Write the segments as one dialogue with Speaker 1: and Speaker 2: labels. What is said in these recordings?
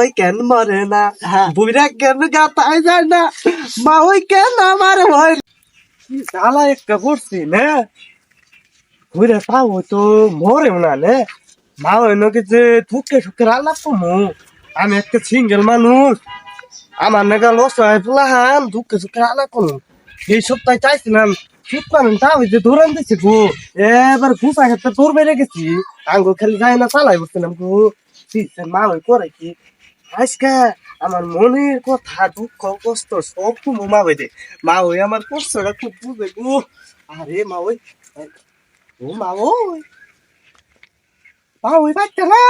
Speaker 1: ওই কেন মরে না। বুড়া কেন গাতাই যায় না? মা ওই কেন আমার হয় শালা একটা করছি, না? বুড়া পাও তো মরে না, নে? মা ওই যে ঠুকে ঠুকে রান্না কমু আমি একটা সিঙ্গেল মানুষ। আমার নাগা লস হয় ফুলাহান ঠুকে ঠুকে রান্না কমু এই সপ্তাহে চাইছিলাম পারেন তা যে দৌড়ান দিছি এবার ঘুষা খেতে তোর বেড়ে খালি যায় না চালাই বসছিলাম গো। মা ওই করে কি? আজকে আমার মনের কথা দুঃখ কষ্ট সব তুমি মা দে মা ওই আমার কষ্টটা খুব বুঝে গো। আরে মা ওই ও মা ওই। মা ওই বাচ্চা না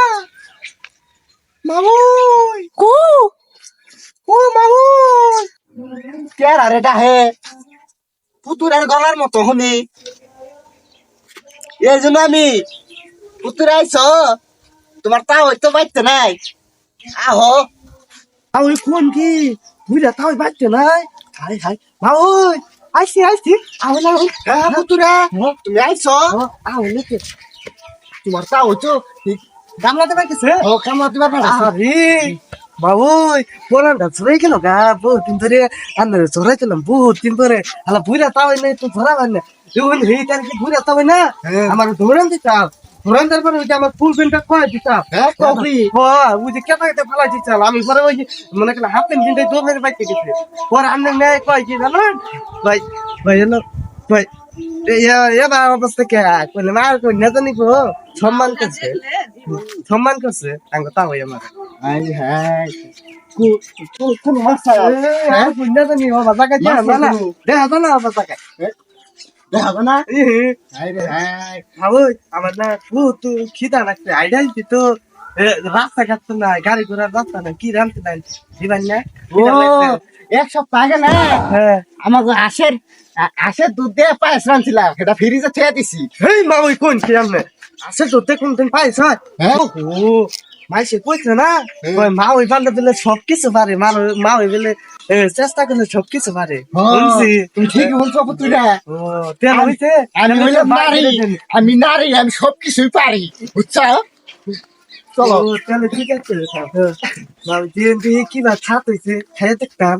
Speaker 1: মা ওই। কো? ও মা ওই।
Speaker 2: কে আর এটা হে পুতুরের গলার মতো শুনি এই জন্য আমি পুতুর আইছ। তোমার তা হইতো পাইতে নাই। আহো।
Speaker 1: মা কোন কি? বুঝা তাও বাচ্চা নাই? হাই হাই মা ওই আইসি আইসি আও না
Speaker 2: হ্যাঁ পুতুরা তুমি আইছ?
Speaker 1: আও নাকি
Speaker 2: তোমার তা হইতো
Speaker 1: গামলাতে পাইতেছে
Speaker 2: ও কামড়াতে পারবে
Speaker 1: আরে বাবুই পোলানটা ছড়াই গেল গা। বহুত দিন ধরে আন্দারে ছড়াইছিলাম বহুত দিন ধরে। হালা বুড়া তাও নাই তো ধরা না। যখন হেই তার কি বুড়া তাও না?
Speaker 2: হ্যাঁ।
Speaker 1: আমার ধরান দিতাম ধরান তারপরে ওই যে আমার ফুল প্যান্টটা কয় দিতাম
Speaker 2: হ্যাঁ কবি
Speaker 1: হ্যাঁ। ওই যে কেটা কেটে ফেলাই দিতাম আমি পরে ওই যে মনে করেন হাফ প্যান্ট কিনতে দৌড় মেরে বাইতে গেছে। পরে আন্নে নেয় কয় কি জানেন? ভাই ভাই জানো ভাই এবার অবস্থা কে? কইলে মার কই না জানি গো। সম্মান করছে। সম্মান করছে। আমার।
Speaker 2: আই হাই
Speaker 1: কোন মাছা? হ্যাঁ জানি না? না? দেখা তো
Speaker 2: দেখাবে না?
Speaker 1: আমার বহুত খিদা লাগছে। আইডাল দিতো রাস্তা ঘাট তো না গাড়ি ঘোড়ার রাস্তা না কি রামতে নাই দিবান না?
Speaker 2: ও এক সপ্তাহ আগে না
Speaker 1: হ্যাঁ।
Speaker 2: আমার যে আশের আ- আশের দুধ দিয়ে পায়েস সেটা ফ্রিজে দিছি।
Speaker 1: হেই মা ওই কোন কি আমনে আছে তো দেখুন তুমি পাইছ
Speaker 2: হ্যাঁ?
Speaker 1: ও মাইসে কইছে না
Speaker 2: হ্যাঁ।
Speaker 1: ওই মা ওই পারলে দিলে সব কিছু পারে মা মা ওই বলে চেষ্টা করলে সব কিছু পারে শুনছি
Speaker 2: তুমি ঠিকই বলছো পুতুরা
Speaker 1: ও তেল
Speaker 2: আমি-
Speaker 1: হইছে?
Speaker 2: আমি হইলাম নারী। আমি নারী আমি সব কিছুই পারি। বুঝছ? চলো।
Speaker 1: ও, তাহলে ঠিক আছে বাবু দিন কি বা ছাত হয়েছে খাই দেখতাম।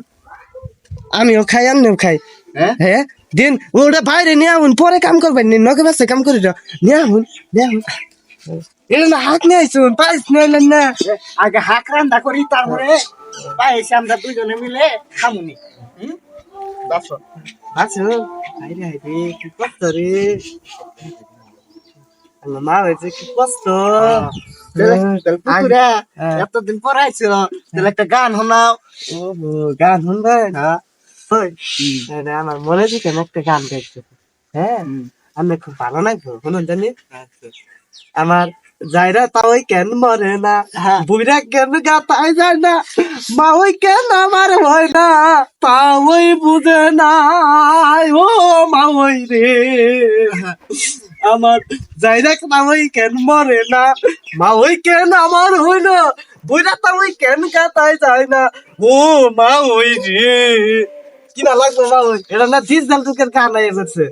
Speaker 1: আমিও খাই আমিও খাই।
Speaker 2: হ্যাঁ?
Speaker 1: হ্যাঁ দিন ওটা বাইরে নিয়ে আহুন পরে কাম করবেন নি নকে বাসে কাম করে দাও নিয়ে আহুন নিয়ে আহুন না হাত নিয়ে আইসুন পাইস নিয়ে না
Speaker 2: আগে হাক রান্না করি তারপরে পায়েস আমরা দুজনে মিলে খামুনি।
Speaker 1: আছো আইরে আইরে কি কষ্ট রে। আমার মা হয়েছে কি কষ্ট। হ্যাঁ।
Speaker 2: এতদিন পর আইছিল তাহলে একটা গান শোনাও।
Speaker 1: ও গান ওই, আরে আমার মনে থেকে একটা গান গাইছে। হ্যাঁ আমি খুব ভালো লাগবে শুনুন জানি। আমার যাইরা তাও কেন মরে না?
Speaker 2: হ্যাঁ।
Speaker 1: বুড়া কেন গাতাই যায় না? মা ওই কেন আমার হয় না? তা ওই বুঝে না। ও মা ওই রে আমার যাইরা না কেন মরে না? মা ওই কেন আমার হই না? বুড়া তা কেন গাতাই যায় না? ও মা ওই রে। কিনা লাগবে মা এটা না গান আইয়ে যাচ্ছে।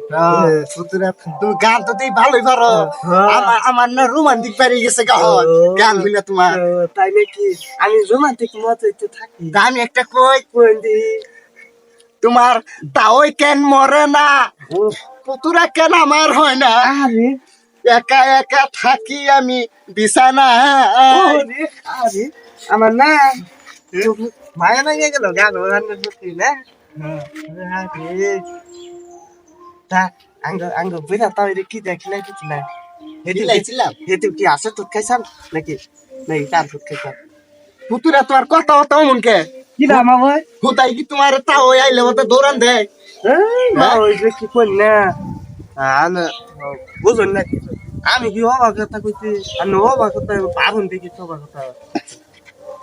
Speaker 2: পুতুরা তুমি গান তো তুই ভালোই পারো।
Speaker 1: হ্যাঁ।
Speaker 2: আমার আমার না রোমান্টিক গেছে গান তোমার।
Speaker 1: তাই নাকি? আমি রোমান্টিক মতো একটু থাকি।
Speaker 2: আমি একটা কই
Speaker 1: কোন দি
Speaker 2: তোমার তাওই কেন মরে না? পুতুরা কেন আমার হয় না?
Speaker 1: আরে।
Speaker 2: একা একা থাকি আমি বিছানা
Speaker 1: আরে। আমার না মায়া না গেল গান না? তা আঙ্গ আঙ্গ বুঝা তাও এটা কি দেখি না কিছু না হেতু হেতু কি আছে তো খাইছাম নাকি নাকি তার ফুট খাইছাম
Speaker 2: পুতুরা তোমার কথা হতো মনকে
Speaker 1: কি না মা ভাই
Speaker 2: হুতাই কি তোমার তাও আইলে মতো দৌড়ান দেয়
Speaker 1: মা ওই যে কি করি না আনা বুঝুন না কিছু আমি কি অবাক কথা কইছি আমি অবাক কথা পারুন দেখি অবাক কথা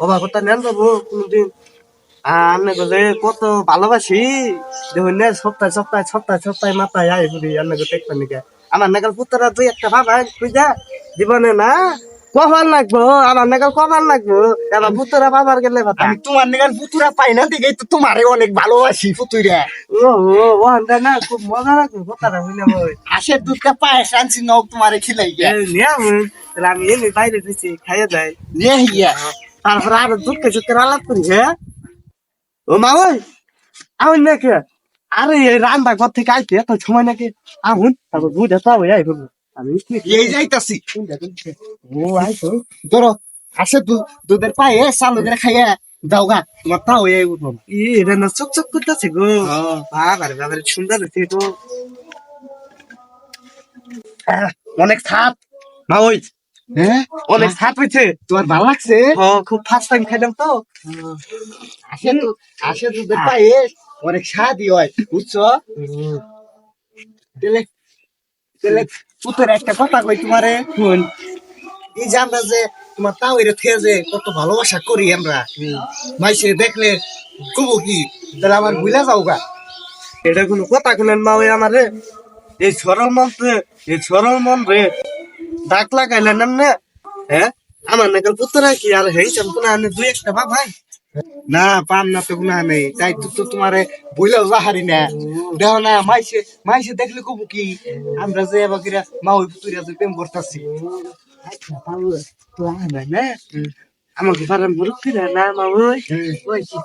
Speaker 1: অবাক কথা নেন যাব কোনদিন আমি বলে কত ভালোবাসি। দেখুন না সপ্তাহে সপ্তাহে সপ্তাহে সপ্তাহে মাথায় আয় ঘুরি আমি দেখবেন নাকি আমার নাগাল পুত্রা দুই একটা ভাবা বুঝা জীবনে না কবার লাগবো আমার নাগাল কবার লাগবো। এবার পুত্রা বাবার গেলে
Speaker 2: আমি তোমার নিগার পুতুরা পাই না দেখে তো তোমারে অনেক ভালোবাসি পুতুরা
Speaker 1: ও ও ও আন্দা না খুব মজা লাগবে হইলে বই
Speaker 2: আশের দুধটা পায়েস আনছি নখ তোমারে খিলাই গিয়া।
Speaker 1: নিয়ে আমি তাহলে আমি এমনি বাইরে দিচ্ছি খাইয়ে যাই
Speaker 2: নিয়ে গিয়া।
Speaker 1: তারপরে আরও দুঃখে সুখে আলাপ করি হ্যাঁ? ও মা ওই আমি নাকি? আরে এই রান্না ঘর থেকে আইতে এত সময় নাকি? আহুন তারপর বুঝে তো ওই আইব আমি
Speaker 2: এই যাইতাছি
Speaker 1: ও আইতো
Speaker 2: ধরো আসে দু দুধের পায়ে চালু করে খাইয়া দাওগা তোমার তাও এই উঠবো
Speaker 1: ই এটা না চক চক করতেছে গো। বাবার বাবার সুন্দর হচ্ছে আহ, অনেক সাপ মা ওই
Speaker 2: হ্যাঁ
Speaker 1: অনেক সাপ হয়েছে
Speaker 2: তোমার ভালো লাগছে?
Speaker 1: খুব ফার্স্ট টাইম খাইলাম তো।
Speaker 2: আসে তো আসে দুধের পায়ে অনেক স্বাদই হয় বুঝছ? তেলে তেলে পুতের একটা কথা কই তোমারে। শুন এই যে আমরা যে তোমার তাও এর থেকে যে কত ভালোবাসা করি আমরা মাইসে দেখলে কব কি? তাহলে আমার ভুলা যাও গা।
Speaker 1: এটা কোনো কথা শুনেন মা ওই আমারে? এই সরল মন রে এই সরল মন রে। ডাক লাগাইলেন না হ্যাঁ আমার নাকাল পুত্রা কি? আর হেই চাম্পু না আনে দুই একটা বাপ ভাই
Speaker 2: না পাম না তো গুণা নেই। তাই তো তো তোমারে বইলেও যাহারি না। দেখো না মাইসে মাইসে দেখলে কব কি? আমরা যে এবার কিরা মা ওই পুতুরিয়া যে প্রেম করতেছি।
Speaker 1: না আমাকে পারেন মুরুক্তি না না মা ওই ওই কি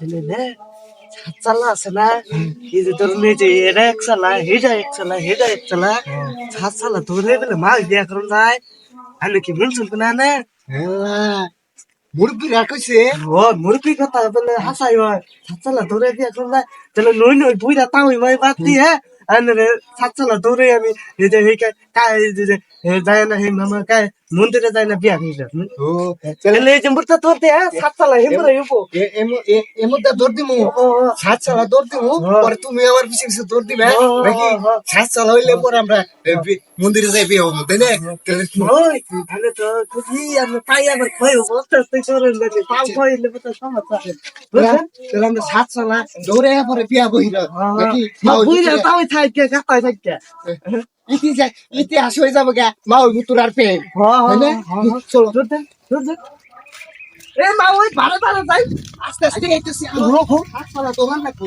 Speaker 1: দিলে না। চালা আছে না? এই যে ধরুন এই যে এটা এক চালা হেটা এক চালা হেটা এক চালা সাত চালা ধরে বলে মাছ দিয়া করুন যায়। আমি কি মন শুনতো না? না
Speaker 2: হ্যাঁ রাখছে। কইছে
Speaker 1: ও মুরগি কথা বলে হাসাই হয়। সাত চালা ধরে দিয়া করুন যায়। তাহলে নই নই বুইরা তাও বাদ দিয়ে আনে সাত চালা ধরে আমি এই যে কাই যায় না হে মামা কাই মন্দিরে যায় না বিয়া হইল
Speaker 2: ও
Speaker 1: তাহলে এই যে মুরতা ধরতে হ্যাঁ সাত চালা হে ইউপো
Speaker 2: এ- মধ্যে দৌড় দিমু।
Speaker 1: ও
Speaker 2: সাত চালা দৌড় দিমু। পরে তুমি আমার পিছে পিছে দৌড় দিবে নাকি
Speaker 1: হ্যাঁ।
Speaker 2: হইলে পরে আমরা মন্দিরে যাই বিয়ে হব তাই না? তাহলে
Speaker 1: তো খুবই আমি পাই আবার খয় বলতে তুই খয়লে তো সমস্যা
Speaker 2: তাহলে আমরা দৌড়ে পরে বিয়া নাকি? পুতুরা-
Speaker 1: তাও থাকে গাতাই থাকে
Speaker 2: ইতিহাস ইতিহাস হয়ে যাবে গা মা ওই মুতুর আর?
Speaker 1: হ্যাঁ
Speaker 2: চলো।
Speaker 1: চলতে চলতে এ মা ওই ভালো ভালো যাই।
Speaker 2: আস্তে আস্তে যাইতেছি সাত চালা তোমার লাগবো